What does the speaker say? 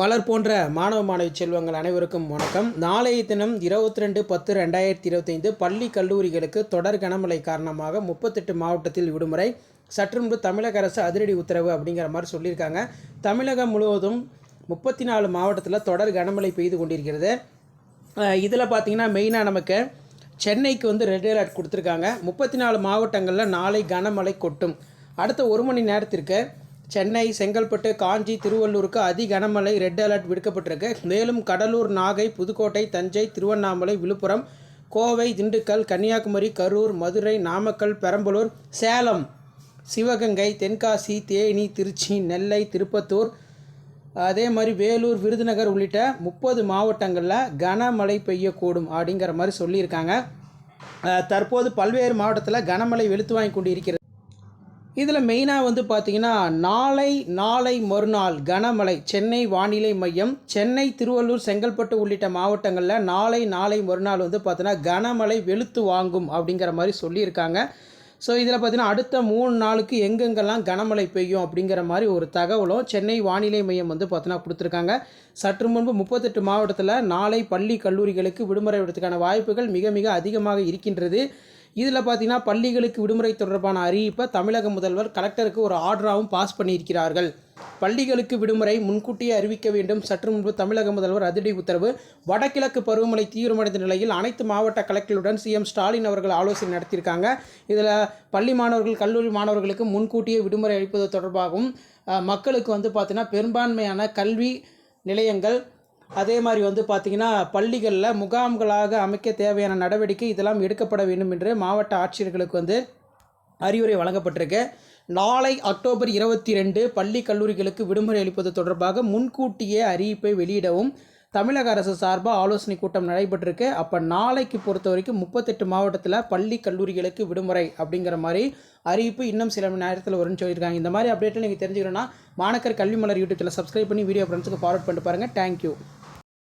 மலர் போன்ற மாணவ மாணவி செல்வங்கள் அனைவருக்கும் வணக்கம். நாளைய தினம் இருபத்தி ரெண்டு பத்து ரெண்டாயிரத்தி இருபத்தைந்து பள்ளி கல்லூரிகளுக்கு தொடர் கனமழை காரணமாக முப்பத்தெட்டு மாவட்டத்தில் விடுமுறை. சற்று முன்பு தமிழக அரசு அதிரடி உத்தரவு அப்படிங்கிற மாதிரி சொல்லியிருக்காங்க. தமிழகம் முழுவதும் முப்பத்தி நாலு மாவட்டத்தில் தொடர் கனமழை பெய்து கொண்டிருக்கிறது. இதில் பார்த்திங்கன்னா மெயினாக நமக்கு சென்னைக்கு வந்து ரெட் அலர்ட் கொடுத்துருக்காங்க. முப்பத்தி நாலு மாவட்டங்களில் நாளை கனமழை கொட்டும். அடுத்த ஒரு மணி நேரத்திற்கு சென்னை செங்கல்பட்டு காஞ்சி திருவள்ளூருக்கு அதி கனமழை ரெட் அலர்ட் விடுக்கப்பட்டிருக்கு. மேலும் கடலூர் நாகை புதுக்கோட்டை தஞ்சை திருவண்ணாமலை விழுப்புரம் கோவை திண்டுக்கல் கன்னியாகுமரி கரூர் மதுரை நாமக்கல் பெரம்பலூர் சேலம் சிவகங்கை தென்காசி தேனி திருச்சி நெல்லை திருப்பத்தூர் அதே மாதிரி வேலூர் விருதுநகர் உள்ளிட்ட முப்பது மாவட்டங்களில் கனமழை பெய்யக்கூடும் அப்படிங்கிற மாதிரி சொல்லியிருக்காங்க. தற்போது பல்வேறு மாவட்டத்தில் கனமழை வெளுத்து வாங்கி கொண்டு இருக்கிறது இதில் மெயினாக வந்து பார்த்தீங்கன்னா நாளை நாளை மறுநாள் கனமழை சென்னை வானிலை மையம் சென்னை திருவள்ளூர் செங்கல்பட்டு உள்ளிட்ட மாவட்டங்களில் நாளை நாளை மறுநாள் வந்து பார்த்தீங்கன்னா கனமழை வெளுத்து வாங்கும் அப்படிங்கிற மாதிரி சொல்லியிருக்காங்க. ஸோ இதில் பார்த்தீங்கன்னா அடுத்த மூணு நாளுக்கு எங்கெங்கெல்லாம் கனமழை பெய்யும் அப்படிங்கிற மாதிரி ஒரு தகவலும் சென்னை வானிலை மையம் வந்து பார்த்தீங்கன்னா கொடுத்துருக்காங்க. சற்று முன்பு முப்பத்தெட்டு மாவட்டத்தில் நாளை பள்ளி கல்லூரிகளுக்கு விடுமுறை விடுறதுக்கான வாய்ப்புகள் மிக மிக அதிகமாக இருக்கின்றது. இதில் பார்த்தீங்கன்னா பள்ளிகளுக்கு விடுமுறை தொடர்பான அறிவிப்பை தமிழக முதல்வர் கலெக்டருக்கு ஒரு ஆர்டராகவும் பாஸ் பண்ணியிருக்கிறார்கள். பள்ளிகளுக்கு விடுமுறை முன்கூட்டியே அறிவிக்க வேண்டும். சற்று முன்பு தமிழக முதல்வர் அதிரடி உத்தரவு. வடகிழக்கு பருவமழை தீவிரமடைந்த நிலையில் அனைத்து மாவட்ட கலெக்டருடன் சிஎம் ஸ்டாலின் அவர்கள் ஆலோசனை நடத்தியிருக்காங்க. இதில் பள்ளி மாணவர்கள் கல்லூரி மாணவர்களுக்கு முன்கூட்டியே விடுமுறை அளிப்பது தொடர்பாகவும் மக்களுக்கு வந்து பார்த்தீங்கன்னா பெரும்பான்மையான கல்வி நிலையங்கள் அதே மாதிரி வந்து பார்த்திங்கன்னா பள்ளிகளில் முகாம்களாக அமைக்க தேவையான நடவடிக்கை இதெல்லாம் எடுக்கப்பட வேண்டும் என்று மாவட்ட ஆட்சியர்களுக்கு வந்து அறிவுரை வழங்கப்பட்டிருக்கு. நாளை அக்டோபர் இருபத்தி ரெண்டு பள்ளி கல்லூரிகளுக்கு விடுமுறை அளிப்பது தொடர்பாக முன்கூட்டியே அறிவிப்பை வெளியிடவும் தமிழக அரசு சார்பாக ஆலோசனை கூட்டம் நடைபெற்றிருக்கு. அப்போ நாளைக்கு பொறுத்த வரைக்கும் முப்பத்தெட்டு மாவட்டத்தில் பள்ளி கல்லூரிகளுக்கு விடுமுறை அப்படிங்கிற மாதிரி அறிவிப்பு இன்னும் சில மணி நேரத்தில் வரும்னு சொல்லியிருக்காங்க. இந்த மாதிரி அப்டேட்டில் நீங்கள் தெரிஞ்சுக்கணும்னா மாணக்கர் கல்வி மலர் யூடியூப்பில் சப்ஸ்கிரைப் பண்ணி வீடியோ ஃப்ரெண்ட்ஸுக்கு ஃபார்வர்ட் பண்ணிட்டு பாருங்கள் தேங்க்யூ